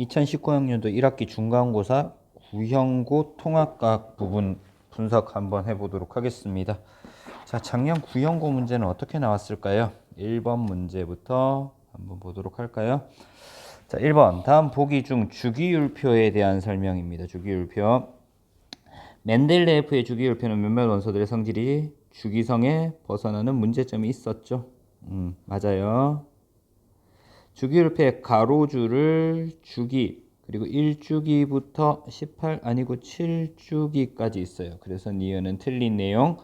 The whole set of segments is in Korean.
2019학년도 1학기 중간고사 구형고 통합과학 부분 분석 한번 해보도록 하겠습니다. 자, 작년 구형고 문제는 어떻게 나왔을까요? 1번 문제부터 한번 보도록 할까요? 자, 1번. 다음 보기 중 주기율표에 대한 설명입니다. 주기율표. 멘델레예프의 주기율표는 몇몇 원소들의 성질이 주기성에 벗어나는 문제점이 있었죠. 음, 맞아요. 주기율표의 가로줄을 주기 그리고 1주기부터 18 아니고 7주기까지 있어요. 그래서 니은은 틀린 내용.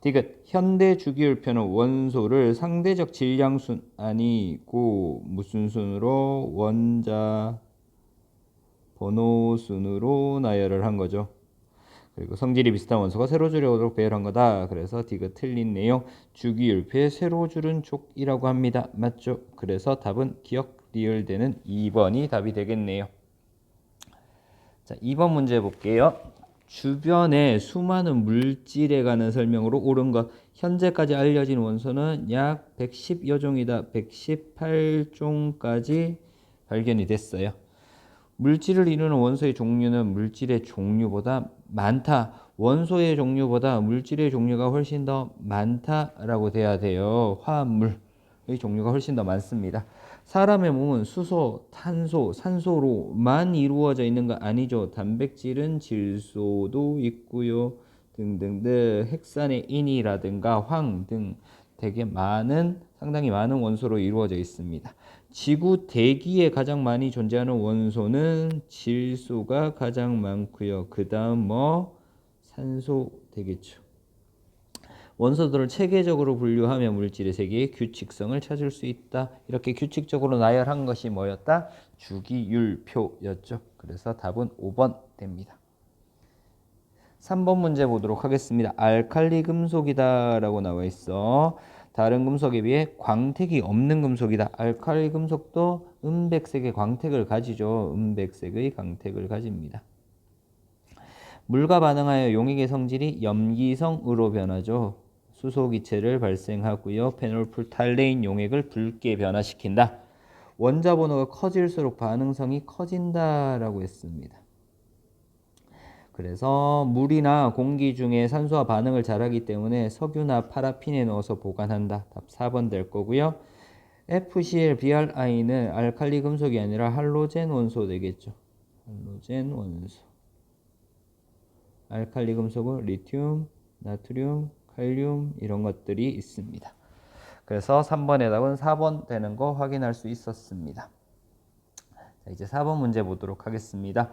디귿 현대 주기율표는 원소를 상대적 질량순 아니고 무슨 순으로 원자 번호 순으로 나열을 한 거죠. 그리고 성질이 비슷한 원소가 세로줄에 오도록 배열한 거다. 그래서 디귿 틀린 내용 주기율표의 세로 줄은 족이라고 합니다. 맞죠? 그래서 답은 기억 리을되는 2번이 답이 되겠네요. 자, 2번 문제 볼게요. 주변에 수많은 물질에 관한 설명으로 옳은 것. 현재까지 알려진 원소는 약 110여 종이다. 118종까지 발견이 됐어요. 물질을 이루는 원소의 종류는 물질의 종류보다 많다. 원소의 종류보다 물질의 종류가 훨씬 더 많다라고 돼야 돼요. 화합물의 종류가 훨씬 더 많습니다. 사람의 몸은 수소, 탄소, 산소로만 이루어져 있는 거 아니죠. 단백질은 질소도 있고요. 등등등 핵산의 인이라든가 황 등 되게 많은 상당히 많은 원소로 이루어져 있습니다. 지구 대기에 가장 많이 존재하는 원소는 질소가 가장 많고요. 그다음 뭐 산소 되겠죠. 원소들을 체계적으로 분류하며 물질의 세계의 규칙성을 찾을 수 있다. 이렇게 규칙적으로 나열한 것이 뭐였다? 주기율표였죠. 그래서 답은 5번 됩니다. 3번 문제 보도록 하겠습니다. 알칼리 금속이다 라고 나와 있어. 다른 금속에 비해 광택이 없는 금속이다. 알칼리 금속도 은백색의 광택을 가지죠. 은백색의 광택을 가집니다. 물과 반응하여 용액의 성질이 염기성으로 변하죠. 수소기체를 발생하고요. 페놀풀탈레인 용액을 붉게 변화시킨다. 원자 번호가 커질수록 반응성이 커진다라고 했습니다. 그래서 물이나 공기 중에 산소와 반응을 잘하기 때문에 석유나 파라핀에 넣어서 보관한다. 답 4번 될 거고요. FCl, BrI는 알칼리 금속이 아니라 할로젠 원소 되겠죠. 할로젠 원소. 알칼리 금속은 리튬, 나트륨, 칼륨 이런 것들이 있습니다. 그래서 3번의 답은 4번 되는 거 확인할 수 있었습니다. 자, 이제 4번 문제 보도록 하겠습니다.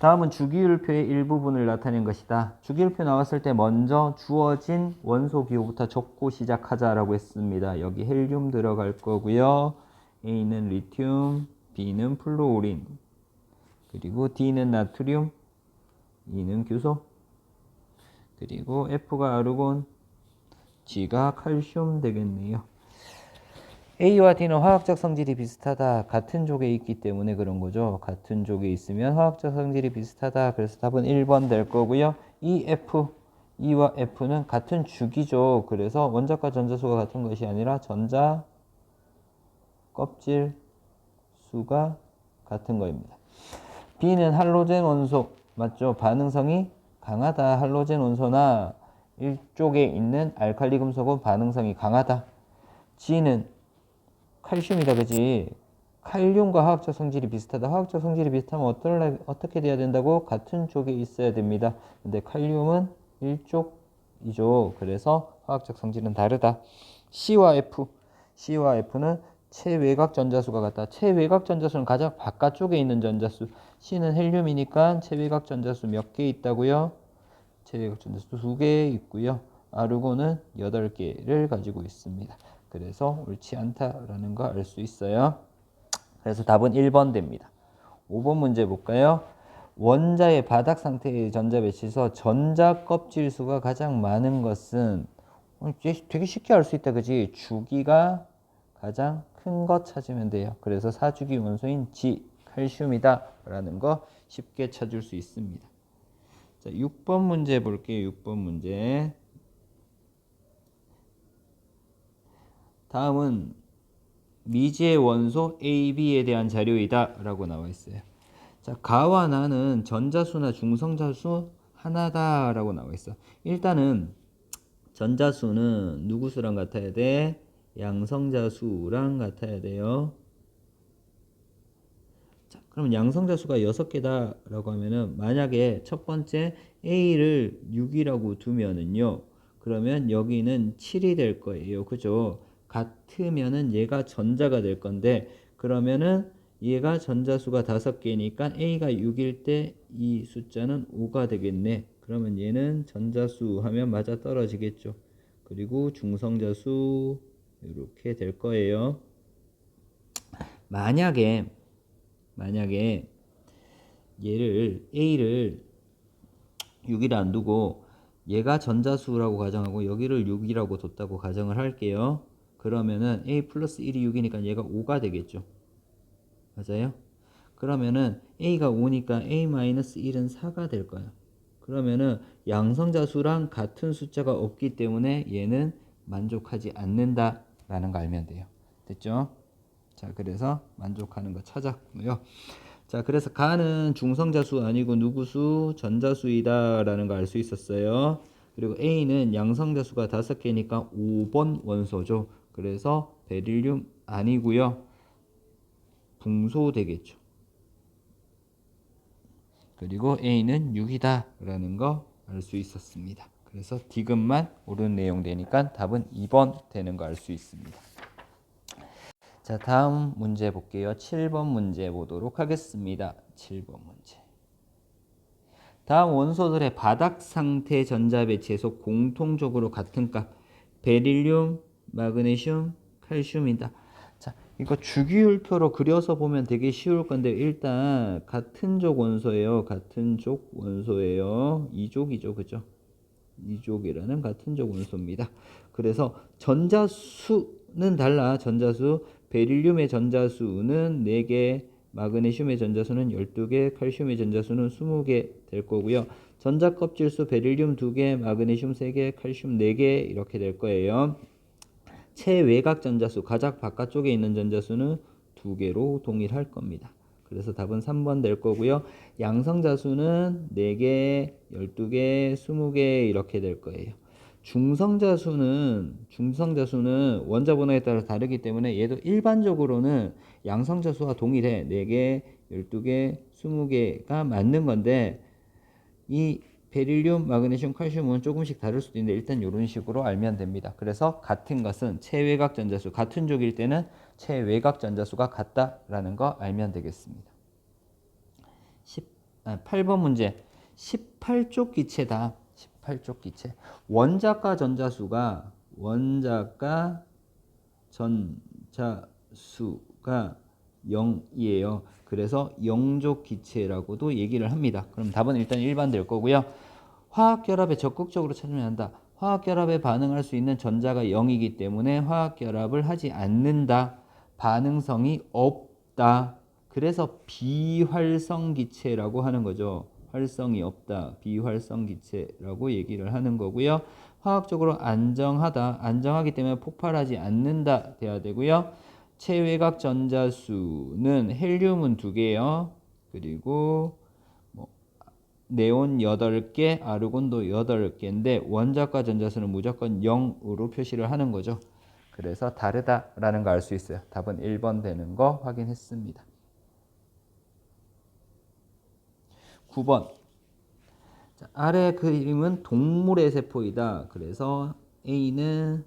다음은 주기율표의 일부분을 나타낸 것이다. 주기율표 나왔을 때 먼저 주어진 원소 기호부터 적고 시작하자라고 했습니다. 여기 헬륨 들어갈 거고요. A는 리튬, B는 플루오린, 그리고 D는 나트륨, E는 규소, 그리고 F가 아르곤, G가 칼슘 되겠네요. A와 D는 화학적 성질이 비슷하다. 같은 족에 있기 때문에 그런 거죠. 같은 족에 있으면 화학적 성질이 비슷하다. 그래서 답은 1번 될 거고요. E, F, E와 F는 같은 주기죠. 그래서 원자과 전자수가 같은 것이 아니라 전자 껍질 수가 같은 거입니다. B는 할로젠 원소 맞죠? 반응성이 강하다. 할로젠 원소나 일쪽에 있는 알칼리 금속은 반응성이 강하다. G는 칼슘이다, 그지? 칼륨과 화학적 성질이 비슷하다. 화학적 성질이 비슷하면 어떨래, 어떻게 돼야 된다고? 같은 쪽에 있어야 됩니다. 근데 칼륨은 일쪽이죠. 그래서 화학적 성질은 다르다. C와 F. C와 F는 체외곽 전자수가 같다. 체외곽 전자수는 가장 바깥쪽에 있는 전자수. C는 헬륨이니까 체외곽 전자수 몇 개 있다고요? 체외곽 전자수 두 개 있고요. 아르곤은 여덟 개를 가지고 있습니다. 그래서 옳지 않다라는 거 알 수 있어요. 그래서 답은 1번 됩니다. 5번 문제 볼까요? 원자의 바닥 상태의 전자 배치에서 전자 껍질 수가 가장 많은 것은 어, 되게 쉽게 알 수 있다, 그지? 주기가 가장 큰 것 찾으면 돼요. 그래서 사주기 원소인 G, 칼슘이다 라는 거 쉽게 찾을 수 있습니다. 자, 6번 문제 볼게요. 6번 문제. 다음은 미지의 원소 A, B에 대한 자료이다 라고 나와 있어요. 자, 가와 나는 전자수나 중성자수 하나다 라고 나와 있어. 일단은 전자수는 누구 수랑 같아야 돼? 양성자수랑 같아야 돼요. 자, 그럼 양성자수가 6개다 라고 하면은 만약에 첫 번째 A를 6이라고 두면은요. 그러면 여기는 7이 될 거예요. 그죠? 같으면은 얘가 전자가 될 건데 그러면은 얘가 전자수가 5개니까 A가 6일 때 이 숫자는 5가 되겠네. 그러면 얘는 전자수 하면 맞아 떨어지겠죠. 그리고 중성자수 이렇게 될 거예요. 만약에 만약에 얘를 A를 6이라 안 두고 얘가 전자수라고 가정하고 여기를 6이라고 뒀다고 가정을 할게요. 그러면은 A 플러스 1이 6이니까 얘가 5가 되겠죠. 맞아요? 그러면은 A가 5니까 A 마이너스 1은 4가 될 거예요. 그러면은 양성자수랑 같은 숫자가 없기 때문에 얘는 만족하지 않는다라는 거 알면 돼요. 됐죠? 자, 그래서 만족하는 거 찾았고요. 자, 그래서 가는 중성자수 아니고 누구수 전자수이다라는 거 알 수 있었어요. 그리고 A는 양성자수가 5개니까 5번 원소죠. 그래서 베릴륨 아니고요. 붕소 되겠죠. 그리고 A는 6이다 라는 거 알 수 있었습니다. 그래서 디귿만 옳은 내용 되니까 답은 2번 되는 거 알 수 있습니다. 자, 다음 문제 볼게요. 7번 문제 보도록 하겠습니다. 7번 문제. 다음 원소들의 바닥 상태 전자 배치에서 공통적으로 같은 값 베릴륨, 마그네슘, 칼슘이다. 자, 이거 주기율표로 그려서 보면 되게 쉬울 건데 일단 같은 족 원소예요. 같은 족 원소예요. 이족이죠. 그죠? 이족이라는 같은 족 원소입니다. 그래서 전자수는 달라. 전자수 베릴륨의 전자수는 4개, 마그네슘의 전자수는 12개, 칼슘의 전자수는 20개 될 거고요. 전자 껍질수 베릴륨 2개, 마그네슘 3개, 칼슘 4개 이렇게 될 거예요. 체외곽 전자수, 가장 바깥쪽에 있는 전자수는 2개로 동일할 겁니다. 그래서 답은 3번 될 거고요. 양성자수는 4개, 12개, 20개 이렇게 될 거예요. 중성자수는 중성자수는 원자 번호에 따라 다르기 때문에 얘도 일반적으로는 양성자수와 동일해. 4개, 12개, 20개가 맞는 건데 이 베릴륨, 마그네슘, 칼슘은 조금씩 다를 수도 있는데 일단 이런 식으로 알면 됩니다. 그래서 같은 것은 체외곽 전자수 같은 족일 때는 체외곽 전자수가 같다라는 거 알면 되겠습니다. 10, 아, 8번 문제 18쪽 기체다. 18쪽 기체. 원자가 전자수가 원자가 전자수가 0이에요. 그래서 영족 기체라고도 얘기를 합니다. 그럼 답은 일단 1번 될 거고요. 화학 결합에 적극적으로 참여해야 한다. 화학 결합에 반응할 수 있는 전자가 0이기 때문에 화학 결합을 하지 않는다. 반응성이 없다. 그래서 비활성 기체라고 하는 거죠. 활성이 없다. 비활성 기체라고 얘기를 하는 거고요. 화학적으로 안정하다. 안정하기 때문에 폭발하지 않는다. 돼야 되고요. 체외곽 전자수는 헬륨은 두 개요. 그리고 뭐 네온 8개, 아르곤도 8개인데 원자과 전자수는 무조건 0으로 표시를 하는 거죠. 그래서 다르다라는 거 알 수 있어요. 답은 1번 되는 거 확인했습니다. 9번. 자, 아래 그림은 동물의 세포이다. 그래서 A는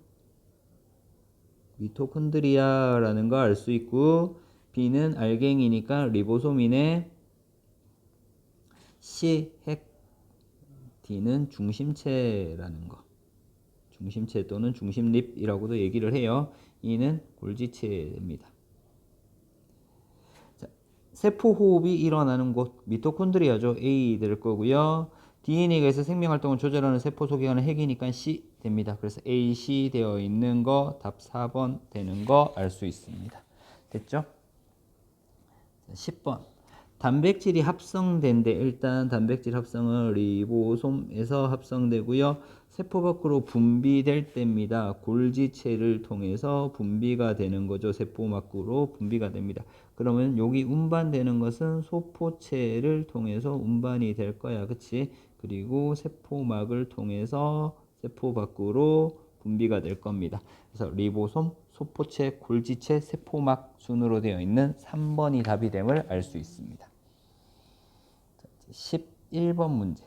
미토콘드리아라는 거알수 있고 B는 알갱이니까 리보솜이네. C 핵 D는 중심체라는 거. 중심체 또는 중심립이라고도 얘기를 해요. E는 골지체입니다. 자, 세포 호흡이 일어나는 곳 미토콘드리아죠. A 될 거고요. DNA가 있어 생명 활동을 조절하는 세포 가는 핵이니까 C 됩니다. 그래서 A, C 되어 있는 거 답 4번 되는 거 알 수 있습니다. 됐죠? 10번. 단백질이 합성된데 일단 단백질 합성은 리보솜에서 합성되고요. 세포 밖으로 분비될 때입니다. 골지체를 통해서 분비가 되는 거죠. 세포 밖으로 분비가 됩니다. 그러면 여기 운반되는 것은 소포체를 통해서 운반이 될 거야. 그치? 그리고 세포막을 통해서 세포 밖으로 분비가 될 겁니다. 그래서 리보솜, 소포체, 골지체, 세포막 순으로 되어 있는 3번이 답이 됨을 알 수 있습니다. 11번 문제.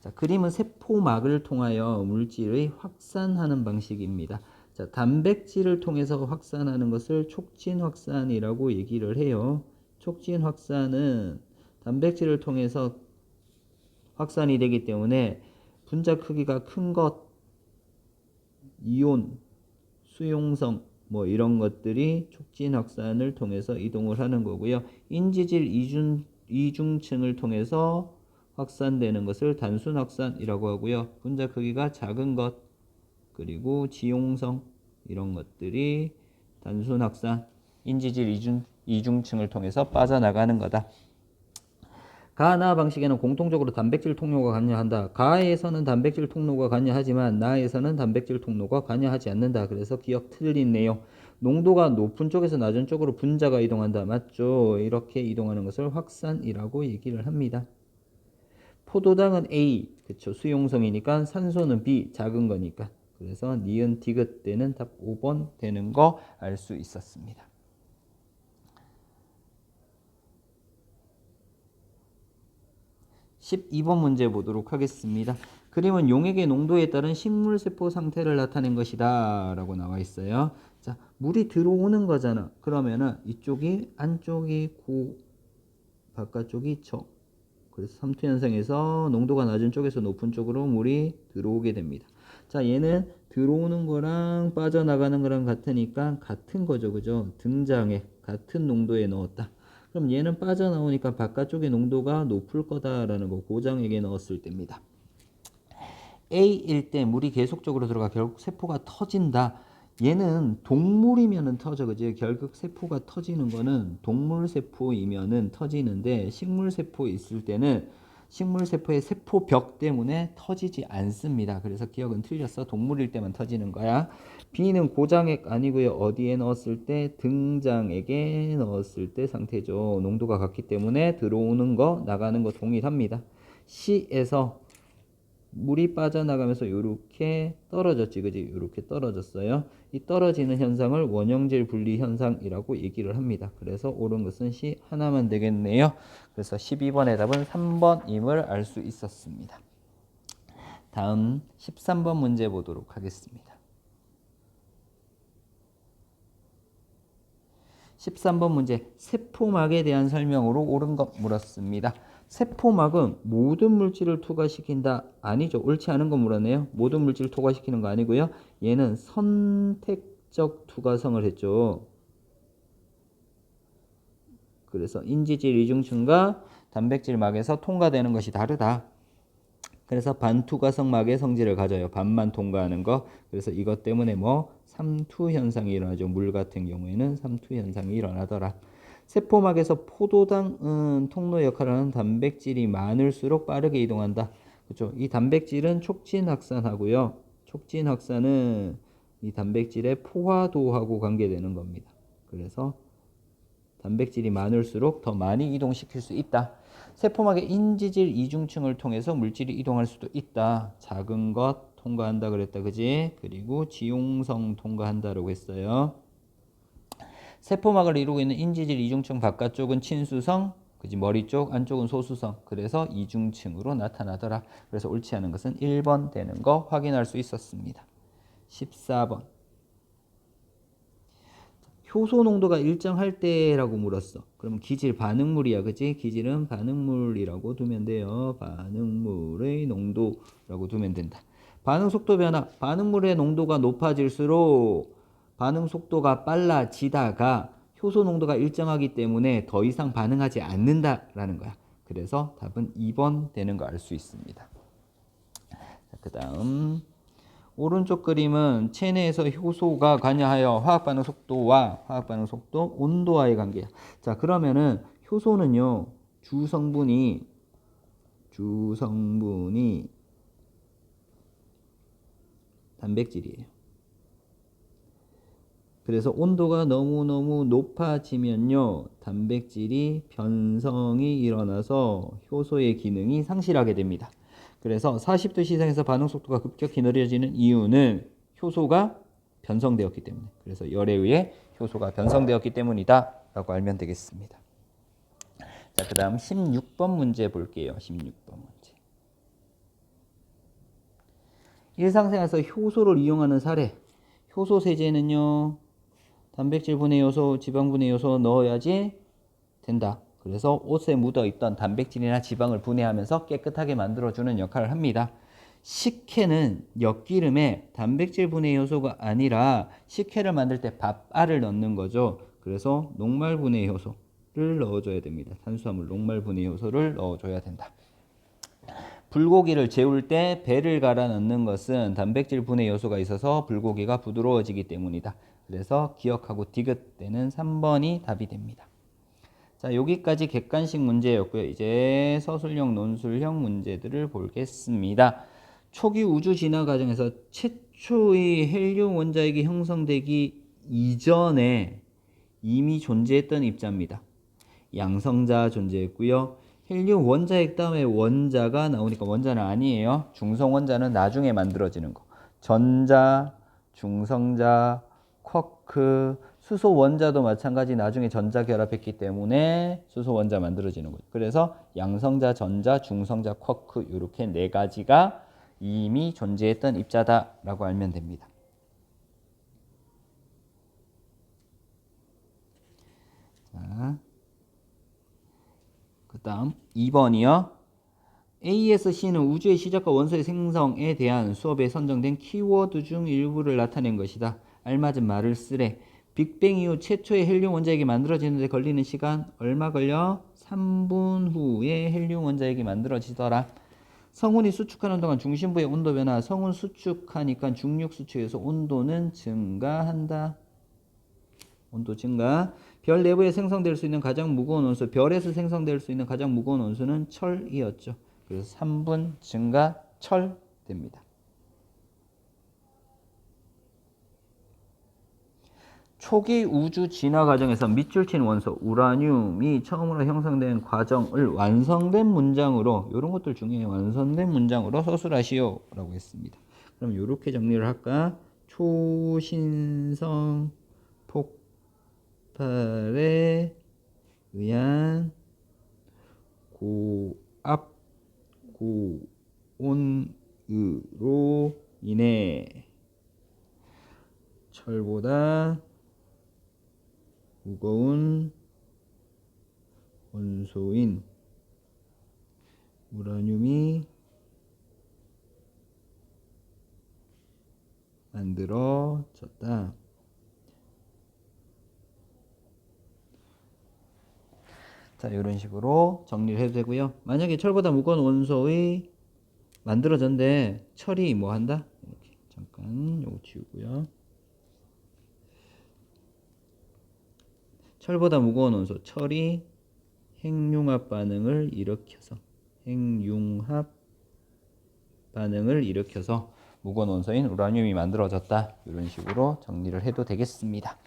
자, 그림은 세포막을 통하여 물질의 확산하는 방식입니다. 자, 단백질을 통해서 확산하는 것을 촉진 확산이라고 얘기를 해요. 촉진 확산은 단백질을 통해서 확산이 되기 때문에 분자 크기가 큰 것, 이온, 수용성 뭐 이런 것들이 촉진 확산을 통해서 이동을 하는 거고요. 인지질 이중, 이중층을 통해서 확산되는 것을 단순 확산이라고 하고요. 분자 크기가 작은 것 그리고 지용성 이런 것들이 단순 확산, 인지질 이중, 이중층을 통해서 빠져나가는 거다. 가나 방식에는 공통적으로 단백질 통로가 관여한다. 가에서는 단백질 통로가 관여하지만 나에서는 단백질 통로가 관여하지 않는다. 그래서 기억 내용. 농도가 높은 쪽에서 낮은 쪽으로 분자가 이동한다. 맞죠? 이렇게 이동하는 것을 확산이라고 얘기를 합니다. 포도당은 A, 그쵸? 수용성이니까 산소는 B, 작은 거니까. 그래서 니은 디귿 때는 답 5번 되는 거 알 수 있었습니다. 12번 문제 보도록 하겠습니다. 그림은 용액의 농도에 따른 식물 세포 상태를 나타낸 것이다 라고 나와 있어요. 자, 물이 들어오는 거잖아. 그러면은 이쪽이 안쪽이 고, 바깥쪽이 적. 그래서 삼투 현상에서 농도가 낮은 쪽에서 높은 쪽으로 물이 들어오게 됩니다. 자, 얘는 들어오는 거랑 빠져나가는 거랑 같으니까 같은 거죠. 그죠? 등장에 같은 농도에 넣었다. 그럼 얘는 빠져나오니까 바깥쪽의 농도가 높을 거다라는 거 고장에게 넣었을 때입니다. A일 때 물이 계속적으로 들어가 결국 세포가 터진다. 얘는 동물이면은 터져 그지 결국 세포가 터지는 거는 동물 세포이면은 터지는데 식물 세포 있을 때는 식물 세포의 세포벽 때문에 터지지 않습니다. 그래서 기억은 틀렸어. 동물일 때만 터지는 거야. B는 고장액 아니고요. 어디에 넣었을 때 등장액에 넣었을 때 상태죠. 농도가 같기 때문에 들어오는 거 나가는 거 동일합니다. C에서 물이 빠져나가면서 이렇게 떨어졌지, 그지? 이렇게 떨어졌어요. 이 떨어지는 현상을 원형질 분리 현상이라고 얘기를 합니다. 그래서 옳은 것은 C 하나만 되겠네요. 그래서 12번의 답은 3번임을 알 수 있었습니다. 다음 13번 문제 보도록 하겠습니다. 13번 문제 세포막에 대한 설명으로 옳은 것 물었습니다. 세포막은 모든 물질을 투과시킨다. 아니죠. 옳지 않은 거 물었네요. 모든 물질을 투과시키는 거 아니고요. 얘는 선택적 투과성을 했죠. 그래서 인지질 이중층과 단백질 막에서 통과되는 것이 다르다. 그래서 반투과성 막의 성질을 가져요. 반만 통과하는 거. 그래서 이것 때문에 뭐 삼투 현상이 일어나죠. 물 같은 경우에는 삼투 현상이 일어나더라. 세포막에서 포도당 음, 통로 역할을 하는 단백질이 많을수록 빠르게 이동한다. 그렇죠? 이 단백질은 촉진 확산하고요. 촉진 확산은 이 단백질의 포화도하고 관계되는 겁니다. 그래서 단백질이 많을수록 더 많이 이동시킬 수 있다. 세포막의 인지질 이중층을 통해서 물질이 이동할 수도 있다. 작은 것 통과한다 그랬다. 그지? 그리고 지용성 통과한다라고 했어요. 세포막을 이루고 있는 인지질 이중층 바깥쪽은 친수성, 그지 머리 쪽 안쪽은 소수성. 그래서 이중층으로 나타나더라. 그래서 옳지 않은 것은 1번 되는 거 확인할 수 있었습니다. 14번. 효소 농도가 일정할 때라고 물었어. 그러면 기질 반응물이야. 그지? 기질은 반응물이라고 두면 돼요. 반응물의 농도라고 두면 된다. 반응 속도 변화. 반응물의 농도가 높아질수록 반응 속도가 빨라지다가 효소 농도가 일정하기 때문에 더 이상 반응하지 않는다라는 거야. 그래서 답은 2번 되는 거 알 수 있습니다. 그 다음 오른쪽 그림은 체내에서 효소가 관여하여 화학 반응 속도와 화학 반응 속도, 온도와의 관계야. 자 그러면은 효소는요 주 성분이 주 성분이 단백질이에요. 그래서 온도가 너무너무 높아지면요. 단백질이 변성이 일어나서 효소의 기능이 상실하게 됩니다. 그래서 40도 시상에서 반응 속도가 급격히 느려지는 이유는 효소가 변성되었기 때문에 그래서 열에 의해 효소가 변성되었기 때문이다 라고 알면 되겠습니다. 자, 그 다음 16번 문제 볼게요. 16번 문제. 일상생활에서 효소를 이용하는 사례. 효소 세제는요. 단백질 분해 요소, 지방 분해 요소 넣어야지 된다. 그래서 옷에 묻어 있던 단백질이나 지방을 분해하면서 깨끗하게 만들어주는 역할을 합니다. 식혜는 엿기름에 단백질 분해 요소가 아니라 식혜를 만들 때 밥알을 넣는 거죠. 그래서 녹말 분해 요소를 넣어줘야 됩니다. 탄수화물 녹말 분해 요소를 넣어줘야 된다. 불고기를 재울 때 배를 갈아 넣는 것은 단백질 분해 요소가 있어서 불고기가 부드러워지기 때문이다. 그래서 기억하고 디귿대는 3번이 답이 됩니다. 자, 여기까지 객관식 문제였고요. 이제 서술형, 논술형 문제들을 보겠습니다. 초기 우주 진화 과정에서 최초의 헬륨 원자핵이 형성되기 이전에 이미 존재했던 입자입니다. 양성자 존재했고요. 헬륨 원자핵 다음에 원자가 나오니까 원자는 아니에요. 중성 원자는 나중에 만들어지는 거. 전자, 중성자, 쿼크, 수소 원자도 마찬가지 나중에 전자 결합했기 때문에 수소 원자 만들어지는 거죠. 그래서 양성자, 전자, 중성자, 쿼크 이렇게 네 가지가 이미 존재했던 입자다라고 알면 됩니다. 자, 그 다음 2번이요. ASC는 우주의 시작과 원소의 생성에 대한 수업에 선정된 키워드 중 일부를 나타낸 것이다. 알맞은 말을 쓰래. 빅뱅 이후 최초의 헬륨 원자핵이 만들어지는데 걸리는 시간 얼마 걸려? 3분 후에 헬륨 원자핵이 만들어지더라. 성운이 수축하는 동안 중심부의 온도 변화. 성운 수축하니까 중력 수축에서 온도는 증가한다. 온도 증가. 별 내부에 생성될 수 있는 가장 무거운 원소, 별에서 생성될 수 있는 가장 무거운 원소는 철이었죠. 그래서 3분 증가 철 됩니다. 초기 우주 진화 과정에서 밑줄 친 원소 우라늄이 처음으로 형성된 과정을 완성된 문장으로 이런 것들 중에 완성된 문장으로 서술하시오라고 했습니다. 그럼 이렇게 정리를 할까? 초신성 폭발에 의한 고압 고온으로 인해 철보다 무거운 원소인 우라늄이 만들어졌다. 자, 이런 식으로 정리를 해도 되고요. 만약에 철보다 무거운 원소의 만들어졌는데 철이 뭐 한다? 이렇게 잠깐 요거 지우고요. 철보다 무거운 원소 철이 핵융합 반응을 일으켜서 핵융합 반응을 일으켜서 무거운 원소인 우라늄이 만들어졌다. 이런 식으로 정리를 해도 되겠습니다.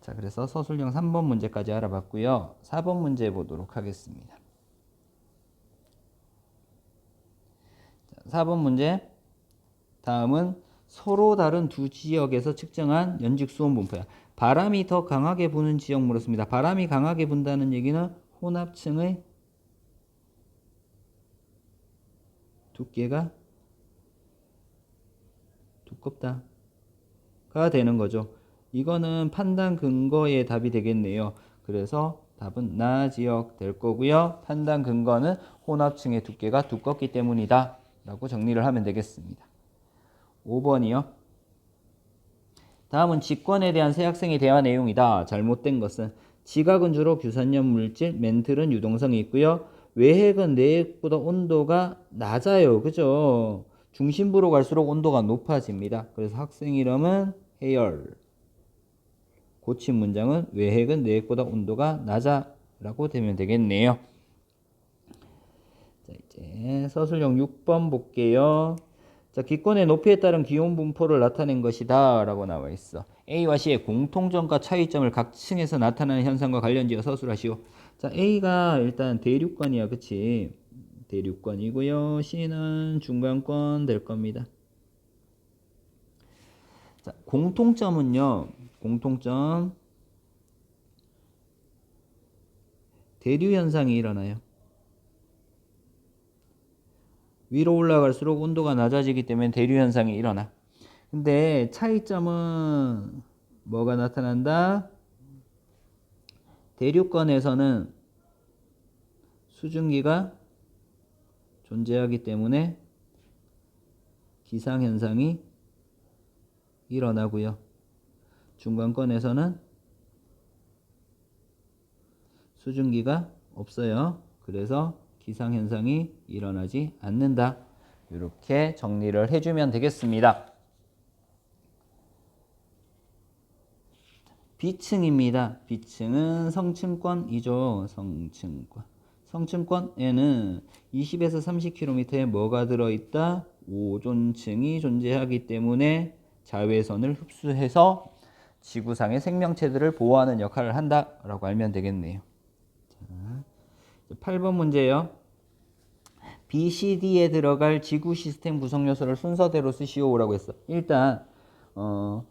자, 그래서 서술형 3번 문제까지 알아봤고요. 4번 문제 보도록 하겠습니다. 자, 4번 문제. 다음은 서로 다른 두 지역에서 측정한 연직 수온 분포야. 바람이 더 강하게 부는 지역 물었습니다. 바람이 강하게 분다는 얘기는 혼합층의 두께가 두껍다 가 되는 거죠. 이거는 판단 근거의 답이 되겠네요. 그래서 답은 나 지역 될 거고요. 판단 근거는 혼합층의 두께가 두껍기 때문이다. 라고 정리를 하면 되겠습니다. 5번이요. 다음은 직권에 대한 새 학생의 대화 내용이다. 잘못된 것은 지각은 주로 규산염 물질, 멘틀은 유동성이 있고요. 외핵은 내핵보다 온도가 낮아요. 그죠? 중심부로 갈수록 온도가 높아집니다. 그래서 학생 이름은 해열. 고친 문장은 외핵은 내핵보다 온도가 낮아 라고 되면 되겠네요. 자, 이제 서술형 6번 볼게요. 자, 기권의 높이에 따른 기온 분포를 나타낸 것이다 라고 나와 있어. A와 C의 공통점과 차이점을 각 층에서 나타나는 현상과 관련지어 서술하시오. 자, A가 일단 대륙권이야. 그치? 대륙권이고요. C는 중간권 될 겁니다. 자, 공통점은요. 공통점 대류 현상이 일어나요. 위로 올라갈수록 온도가 낮아지기 때문에 대류 현상이 일어나. 근데 차이점은 뭐가 나타난다? 대륙권에서는 수증기가 존재하기 때문에 기상 현상이 일어나고요. 중간권에서는 수증기가 없어요. 그래서 기상 현상이 일어나지 않는다. 이렇게 정리를 해주면 되겠습니다. B층입니다. B층은 성층권이죠. 성층권. 성층권에는 20에서 30km에 뭐가 들어있다? 오존층이 존재하기 때문에 자외선을 흡수해서 지구상의 생명체들을 보호하는 역할을 한다라고 알면 되겠네요. 자, 8번 문제요. BCD에 들어갈 지구 시스템 구성 요소를 순서대로 쓰시오라고 했어. 일단 어,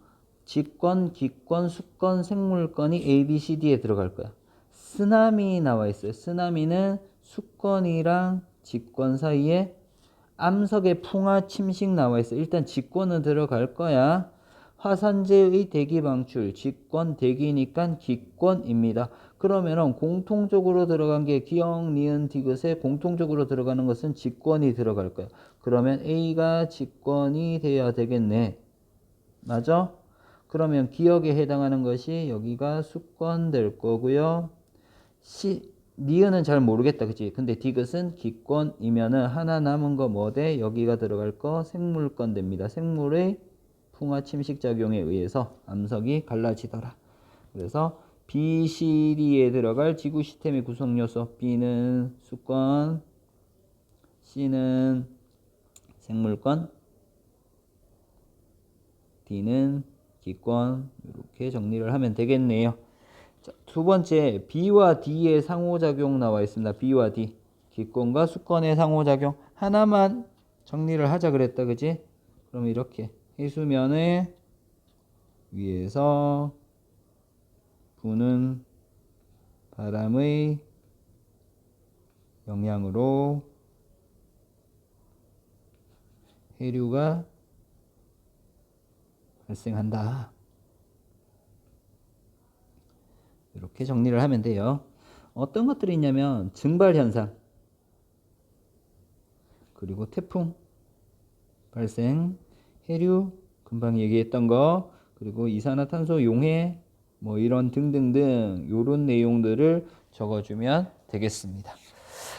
직권, 기권, 수권, 생물권이 A, B, C, D에 들어갈 거야. 쓰나미 나와 있어요. 쓰나미는 수권이랑 직권 사이에 암석의 풍화 침식 나와 있어. 일단 직권은 들어갈 거야. 화산재의 대기 방출, 직권 대기니까 기권입니다. 그러면은 공통적으로 들어간 게 기억, 니은, 디귿에 공통적으로 들어가는 것은 직권이 들어갈 거야. 그러면 A가 직권이 돼야 되겠네. 맞아? 그러면 기억에 해당하는 것이 여기가 수권 될 거고요. 시, 니은은 잘 모르겠다. 그치? 근데 디귿은 기권이면은 하나 남은 거 뭐대? 여기가 들어갈 거 생물권 됩니다. 생물의 풍화 침식 작용에 의해서 암석이 갈라지더라. 그래서 B, C, D에 들어갈 지구 시스템의 구성 요소 B는 수권, C는 생물권, D는 기권 이렇게 정리를 하면 되겠네요. 자, 두 번째 B와 D의 상호작용 나와 있습니다. B와 D 기권과 수권의 상호작용 하나만 정리를 하자 그랬다 그지? 그럼 이렇게 해수면의 위에서 부는 바람의 영향으로 해류가 발생한다. 이렇게 정리를 하면 돼요. 어떤 것들이 있냐면 증발 현상, 그리고 태풍 발생, 해류 금방 얘기했던 거, 그리고 이산화탄소 용해 뭐 이런 등등등 요런 내용들을 적어주면 되겠습니다.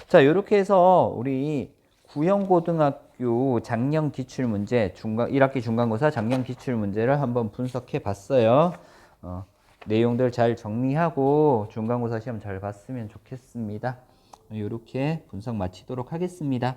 자, 이렇게 해서 우리 구형고등학교 작년 기출 문제 중간 1학기 중간고사 작년 기출 문제를 한번 분석해 봤어요. 어, 내용들 잘 정리하고 중간고사 시험 잘 봤으면 좋겠습니다. 이렇게 분석 마치도록 하겠습니다.